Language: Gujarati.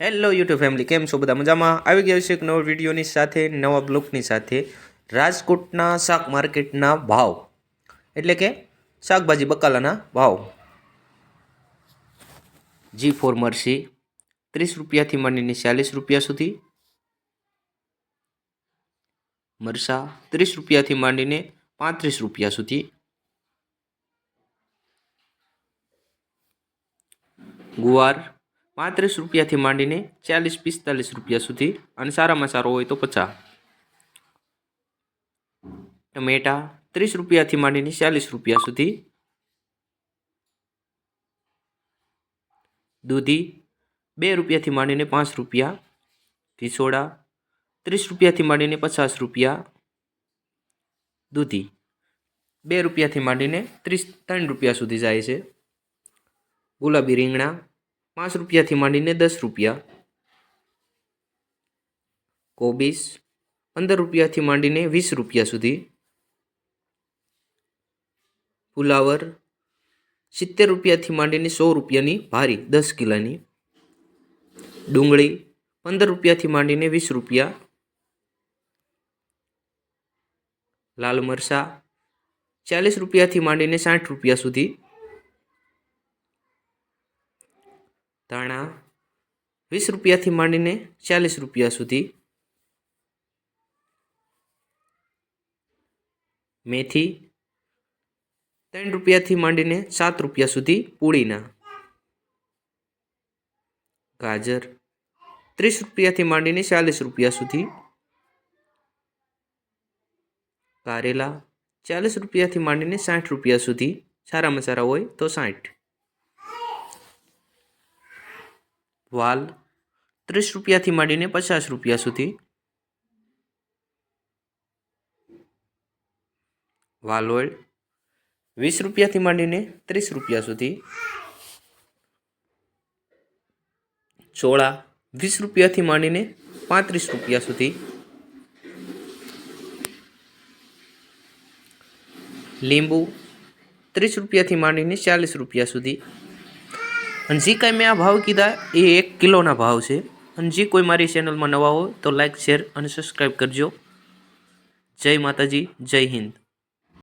હેલો યુટ્યુબ ફેમિલી કેમ છો બધા? મજામાં? આવી ગયા છે એક નવો વિડીયોની સાથે, નવા બ્લોકની સાથે. રાજકોટના શાક માર્કેટના ભાવ. એટલે કે શાકભાજી બકાલાના ભાવ. જી ફોર મરસી ત્રીસ રૂપિયાથી માંડીને ચાલીસ રૂપિયા સુધી. મરસા ત્રીસ રૂપિયાથી માંડીને પાંત્રીસ રૂપિયા સુધી. ગુવાર પાંત્રીસ રૂપિયાથી માંડીને ચાલીસ પિસ્તાલીસ રૂપિયા સુધી અને સારામાં સારો હોય તો પચાસ. ટમેટા ત્રીસ રૂપિયાથી માંડીને ચાલીસ રૂપિયા સુધી. દૂધી બે રૂપિયાથી માંડીને પાંચ રૂપિયા. ટીસોડા ત્રીસ રૂપિયાથી માંડીને પચાસ રૂપિયા. દૂધી બે રૂપિયાથી માંડીને ત્રીસ, ત્રણ રૂપિયા સુધી જાય છે. ગુલાબી રીંગણા પાંચ રૂપિયાથી માંડીને દસ રૂપિયા. કોબીસ પંદર રૂપિયાથી માંડીને વીસ રૂપિયા સુધી. ફુલાવર સિત્તેર રૂપિયાથી માંડીને સો રૂપિયાની ભારી, દસ કિલોની. ડુંગળી પંદર રૂપિયાથી માંડીને વીસ રૂપિયા. લાલ મરચાં ચાલીસ રૂપિયાથી માંડીને સાઠ રૂપિયા સુધી. ધાણા વીસ રૂપિયાથી માંડીને ચાલીસ રૂપિયા સુધી. મેથી ત્રણ રૂપિયાથી માંડીને સાત રૂપિયા સુધી પૂળીના ગાજર ત્રીસ રૂપિયાથી માંડીને ચાલીસ રૂપિયા સુધી. કારેલા ચાલીસ રૂપિયાથી માંડીને સાઠ રૂપિયા સુધી. સારામાં સારા હોય તો સાઠ. વાલ ત્રીસ રૂપિયાથી માંડીને પચાસ રૂપિયા સુધી. વાલોળ વીસ રૂપિયાથી માંડીને ત્રીસ રૂપિયા સુધી. ચોળા વીસ રૂપિયાથી માંડીને પાંત્રીસ રૂપિયા સુધી. લીંબુ ત્રીસ રૂપિયાથી માંડીને ચાલીસ રૂપિયા સુધી. અને જે કાંઈ મેં આ ભાવ કીધા, એ એક કિલોના ભાવ છે. અને જે કોઈ મારી ચેનલમાં નવા હોય તો લાઈક શેર અને સબસ્ક્રાઈબ કરજો. જય માતાજી, જય હિન્દ.